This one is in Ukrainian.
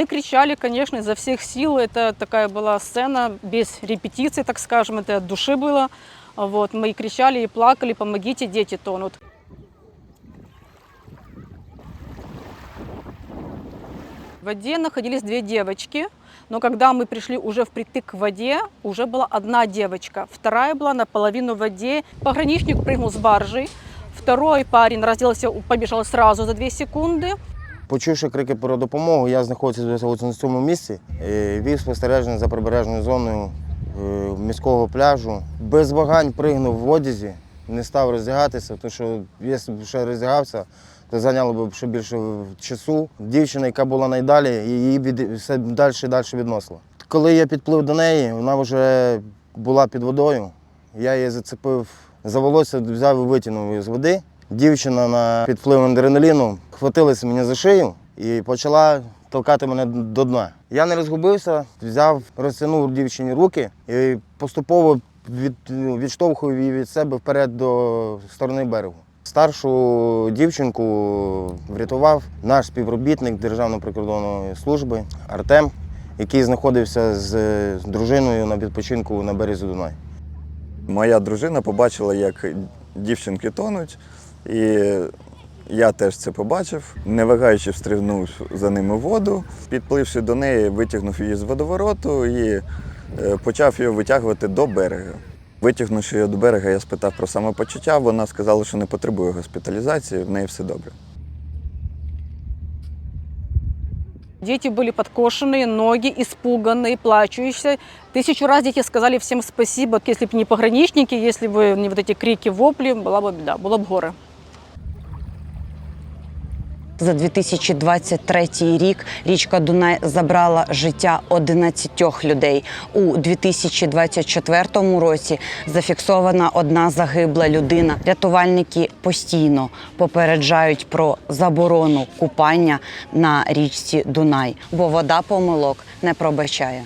Мы кричали, конечно, изо всех сил. Это такая была сцена без репетиций, так скажем, это от души было. Вот, мы и кричали, и плакали, помогите, дети тонут. В воде находились две девочки, но когда мы пришли уже впритык к воде, уже была одна девочка. Вторая была наполовину в воде. Пограничник прыгнул с баржи. Второй парень разделся, побежал сразу за две секунды. Почувши крики про допомогу, я знаходився на цьому місці, вів спостереження за прибережною зоною е, міського пляжу. Без вагань пригнув в одязі, не став роздягатися, тому що якщо б ще роздягався, то зайняло б ще більше часу. Дівчина, яка була найдалі, її від... все далі і далі відносила. Коли я підплив до неї, вона вже була під водою. Я її зацепив за волосся, взяв і витягнув її з води. Дівчина на під впливом адреналіну хватилася мені за шию і почала толкати мене до дна. Я не розгубився, взяв, розтягнув дівчині руки і поступово від, ну, відштовхував її від себе вперед до сторони берегу. Старшу дівчинку врятував наш співробітник Державної прикордонної служби Артем, який знаходився з дружиною на відпочинку на березі Дунай. Моя дружина побачила, як дівчинки тонуть, і я теж це побачив. Не вагаючи, встрибнув за ними в воду. Підпливши до неї, витягнув її з водовороту і е, почав її витягувати до берега. Витягнувши її до берега, я спитав про самопочуття. Вона сказала, що не потребує госпіталізації, в неї все добре. Дети были подкошенные, ноги испуганные, плачущие. Тысячу раз дети сказали всем спасибо. Если бы не пограничники, если бы не вот эти крики, вопли, была бы беда, было бы горы. За 2023 рік річка Дунай забрала життя 11 людей. У 2024 році зафіксована одна загибла людина. Рятувальники постійно попереджають про заборону купання на річці Дунай, бо вода помилок не пробачає.